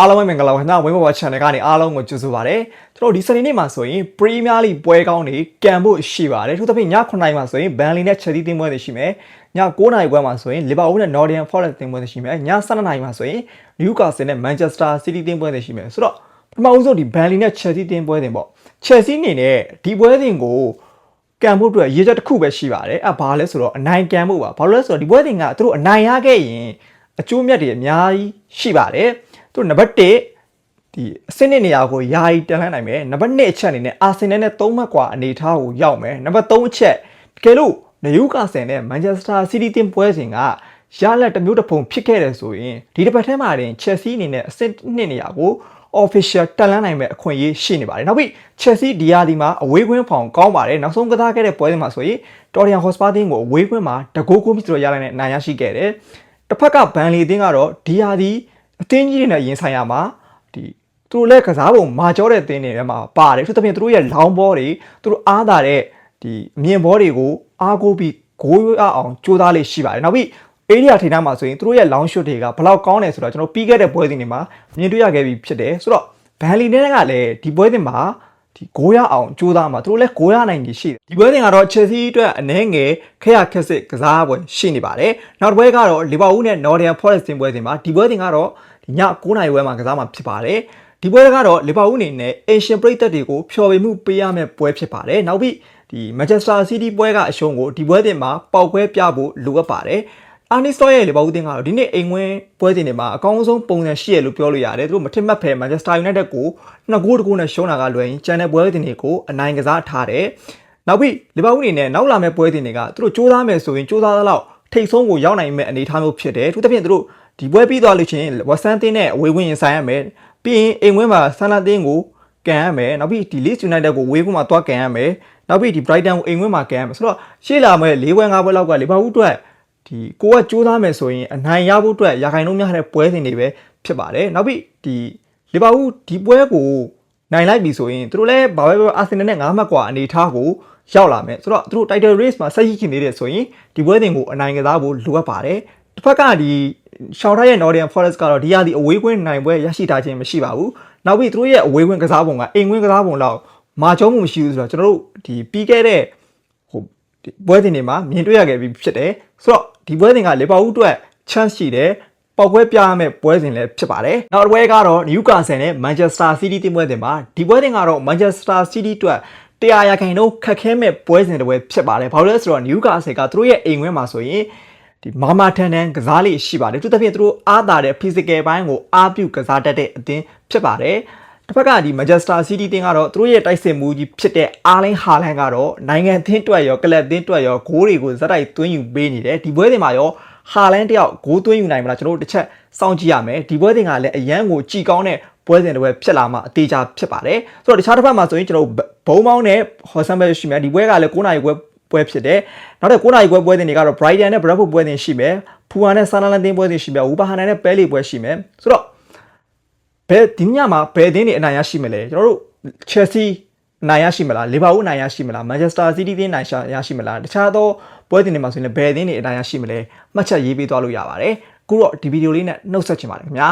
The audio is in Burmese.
အားလုံးပဲမင်္ဂလာပါခင်ဗျာဝင်းဘော် channel ကနေအားလုံးကိုကြိုဆိုပါရစေကျွန်တော်ဒီစနေနေ့မှာဆိုရင် Premier League ပွဲကောင်းတွေကန်ဖို့ရှိပါတယ်ထူးသဖြင့်ည9နာရီမှာဆိုရင် Burnley နဲ့ Chelsea တင်းပွဲတွေရှိမယ်ည9နာရီပွဲမှာဆိုရင် Liverpool နဲ့ Nottingham Forest တင်းပွဲတွေရှိမယ်ည12နာရီမှာဆိုရင် Newcastle နဲ့ Manchester City တင်းပွဲတွေရှိမယ်ဆိုတော့ပထမဦးဆုံးဒီ Burnley နဲ့ Chelsea တင်းပွဲတွေပေါ့ Chelsea အနေနဲ့ဒီပွဲစဉ်ကိုကန်ဖို့အတွက်ရေးချက်တစ်ခုပဲရှိပါတယ်အဲဘာလဲဆိုတော့အနိုင်ကန်ဖို့ပါဘာလို့လဲဆိုတော့ဒီပွဲစဉ်ကသူတို့အနိုင်ရခဲ့ရင်အကျိုးမြတ်တွေအများကြီးရှိပါတယ် သူနံပါတ်1ဒီအဆင့်နှစ်နေရာကိုယာယီတက်လှမ်းနိုင်မယ်နံပါတ်2အချက်အနေနဲ့အာဆင်နယ်နဲ့၃မှတ်ကွာအနေထားကိုရောက်မယ်နံပါတ်3အချက်တကယ်လို့နယူကာဆယ်နဲ့မန်ချက်စတာစီးတီးတင်ပွဲစဉ်ကရလက်တစ်မျိုးတစ်ပုံဖြစ်ခဲ့တယ်ဆိုရင်ဒီတစ်ပတ်ထဲမှာတင်ချက်စီအနေနဲ့အဆင့်နှစ်နေရာကို official တက်လန်းနိုင်မဲ့အခွင့်အရေးရှိနေပါတယ်နောက်ပြီး Chelsea ဒီယာလီမှာအဝေးခွင်းဖောင်ကောင်းပါတယ်နောက်ဆုံးကစားခဲ့တဲ့ပွဲစဉ်မှာဆိုရင် Tottenham Hotspur တင်းကိုအဝေးခွင်းမှာတကိုးကိုပြီးဆိုတော့ရလိုက်တဲ့အနိုင်ရရှိခဲ့တယ်တစ်ဖက်ကဘန်လီတင်းကတော့ဒီယာလီ အသင်းကြီးတွေနဲ့ရင်ဆိုင်ရမှာဒီသူတို့လည်းကစားပုံမာကျောတဲ့တင်းတွေထဲမှာပါတယ်သူတို့ပြင်သူတို့ရဲ့လောင်းဘောတွေသူတို့အားတာတဲ့ဒီအမြင်ဘောတွေကိုအားကိုးပြီးဂိုးရွေးအောင်ကြိုးစားလေးရှိပါတယ်နောက်ပြီး area ထိန်းထားမှာဆိုရင်သူတို့ရဲ့ long shot တွေကဘယ်လောက်ကောင်းတယ်ဆိုတော့ကျွန်တော်ပြီးခဲ့တဲ့ပွဲစဉ်တွေမှာမြင်တွေ့ရခဲ့ပြီးဖြစ်တယ်ဆိုတော့ Burnley နဲ့ကလည်းဒီပွဲစဉ်မှာဒီဂိုးရအောင်ကြိုးစားမှာသူတို့လည်းဂိုးရနိုင်ကြီးရှိတယ်ဒီပွဲစဉ်ကတော့ Chelsea အတွက်အနည်းငယ်ခက်ရခက်စစ်ကစားပွဲရှိနေပါတယ်နောက်တစ်ပွဲကတော့ Liverpool နဲ့ Nottingham Forest တင်ပွဲစဉ်မှာဒီပွဲစဉ်ကတော့ဒီ ည9နာရီပွဲမှာကစားမှာဖြစ်ပါတယ်ဒီပွဲကတော့ Liverpool အနေနဲ့ Asian ပရိသတ်တွေကိုဖျော်ဖြေမှုပေးရမယ့်ပွဲဖြစ်ပါတယ်နောက်ပြီးဒီ Manchester City ပွဲကအရှုံးကိုဒီပွဲတင်မှာပေါက်ကွဲပြဖို့လိုအပ်ပါတယ်အာနီစတော့ရဲ့လေဘာဦးတင်ကတော့ဒီနေ့အိမ်ဝင်ပွဲစဉ်တွေမှာအကောင်းဆုံးပုံစံရှိရလို့ပြောလို့ရတယ်သူတို့မထင်မှတ်ဖဲ Manchester United ကိုနှစ်ဂိုးတကူနဲ့ရှုံးတာကလွယ်ရင်ကျန်တဲ့ပွဲစဉ်တွေကိုအနိုင်ကစားထားတယ်နောက်ပြီးလေဘာဦးအနေနဲ့နောက်လာမယ့်ပွဲစဉ်တွေကသူတို့စူးစမ်းမယ်ဆိုရင်စူးစမ်းသလောက်ထိတ်ဆုံးကိုရောက်နိုင်မယ့်အနေအထားမျိုးဖြစ်တယ်သူတစ်ဖြင့်သူတို့ ဒီပွဲပြီးသွားလို့ချင်းဝက်ဆန်တင်းနဲ့အဝေးဝင်ရင်ဆိုင်ရမယ်ပြီးရင်အိမ်ဝင်မှာဆန်လာတင်းကိုကန်ရမယ်နောက်ပြီးဒီ Leeds United ကိုဝေးကွန်းမှာသွားကန်ရမယ်နောက်ပြီးဒီ Brighton ကိုအိမ်ဝင်မှာကန်ရမယ်ဆိုတော့ရှေ့လာမဲ့၄ပွဲ၅ပွဲလောက်ကလေဘာဦးအတွက် ဒီကိုကစူးစမ်းမယ်ဆိုရင်အနိုင်ရဖို့အတွက်ရာခိုင်နှုန်းများတဲ့ပွဲစဉ်တွေပဲဖြစ်ပါတယ်နောက်ပြီးဒီလီဗာပူးဒီပွဲကိုနိုင်လိုက်ပြီဆိုရင်သူတို့လည်းဘာပဲပြောအာဆင်နယ်နဲ့၅မှတ်กว่าအနေထားကိုရောက်လာမယ်ဆိုတော့သူတို့ title race မှာဆက်ရှိခင်နေတယ်ဆိုရင်ဒီပွဲစဉ်ကိုအနိုင်ကစားဖို့လိုအပ်ပါတယ်တစ်ဖက်ကဒီ ရှောင်းထားရဲ့ Nottingham Forest ကတော့ဒီဟာဒီအဝေးကွင်းနိုင်ပွဲရရှိထားခြင်းမရှိပါဘူးနောက်ပြီးသူတို့ရဲ့အဝေးကွင်းကစားပုံကအိမ်ကွင်းကစားပုံလောက်မာကျောမှုမရှိဘူးဆိုတော့ကျွန်တော်တို့ဒီပြီးခဲ့တဲ့ဟိုဒီပွဲစဉ်တွေမှာမြင်တွေ့ရခဲ့ပြီးဖြစ်တယ်ဆိုတော့ဒီပွဲစဉ်ကလီဗာပူးအတွက် chance ရှိတယ်ပေါက်ပွဲပြရမယ့်ပွဲစဉ်လည်းဖြစ်ပါတယ်နောက်တစ်ပွဲကတော့ Newcastle နဲ့ Manchester City တင်ပွဲစဉ်မှာဒီပွဲစဉ်ကတော့ Manchester City အတွက်တရားရခိုင်တော့ခက်ခဲမဲ့ပွဲစဉ်တစ်ပွဲဖြစ်ပါတယ်ဘာလို့လဲဆိုတော့ Newcastle ကသူတို့ရဲ့အိမ်ဝင်းမှာဆိုရင် ဒီမာမာထန်ထန်ကစားလေးရှိပါတယ်သူတစ်ဖြင့်သူတို့အားတာတဲ့ physical ဘိုင်းကိုအားပြုကစားတတ်တဲ့အသင်းဖြစ်ပါတယ်တစ်ဖက်ကဒီ Manchester City တင်းကတော့သူတို့ရဲ့တိုက်စစ်မှုကြီးဖြစ်တဲ့အာလင်းဟာလန်ကတော့နိုင်ငံသင်းတွက်ရောကလပ်သင်းတွက်ရောဂိုးတွေကိုဇက်တိုက်သွင်းယူပေးနေတယ်ဒီပွဲစဉ်မှာရောဟာလန်တယောက်ဂိုးသွင်းယူနိုင်မလားကျွန်တော်တို့တစ်ချက်စောင့်ကြည့်ရမယ်ဒီပွဲစဉ်ကလည်းအရန်ကိုကြည်ကောင်းတဲ့ပွဲစဉ်တစ်ပွဲဖြစ်လာမှအသေးချာဖြစ်ပါတယ်ဆိုတော့တခြားတစ်ဖက်မှာဆိုရင်ကျွန်တော်ဘုံမောင်းနဲ့ဟော်ဆန်ဘဲရှိမယ်ဒီပွဲကလည်း9နာရီပွဲ ပွဲဖြစ်တယ်နောက်တဲ့9နာရီပွဲပွဲစဉ်တွေကတော့ Brighton နဲ့ Bradford ပွဲစဉ်ရှိမယ်ဖူဟန်နဲ့ Sunderland တင်းပွဲစဉ်ရှိမယ်ဝူပါဟန်နဲ့ Pele ပွဲရှိမယ်ဆိုတော့ဘယ်ဒီညမှာဘယ်အသင်းတွေအနိုင်ရရှိမလဲကျွန်တော်တို့ Chelsea အနိုင်ရရှိမလားလီဗာပူးအနိုင်ရရှိမလား Manchester City အသင်းနိုင်ရရှိမလားတခြားသောပွဲတင်တွေမှာဆိုရင်လည်းဘယ်အသင်းတွေအနိုင်ရရှိမလဲမှတ်ချက်ရေးပေးသွားလို့ရပါတယ်အခုတော့ဒီဗီဒီယိုလေးနဲ့နှုတ်ဆက်ချင်ပါတယ်ခင်ဗျာ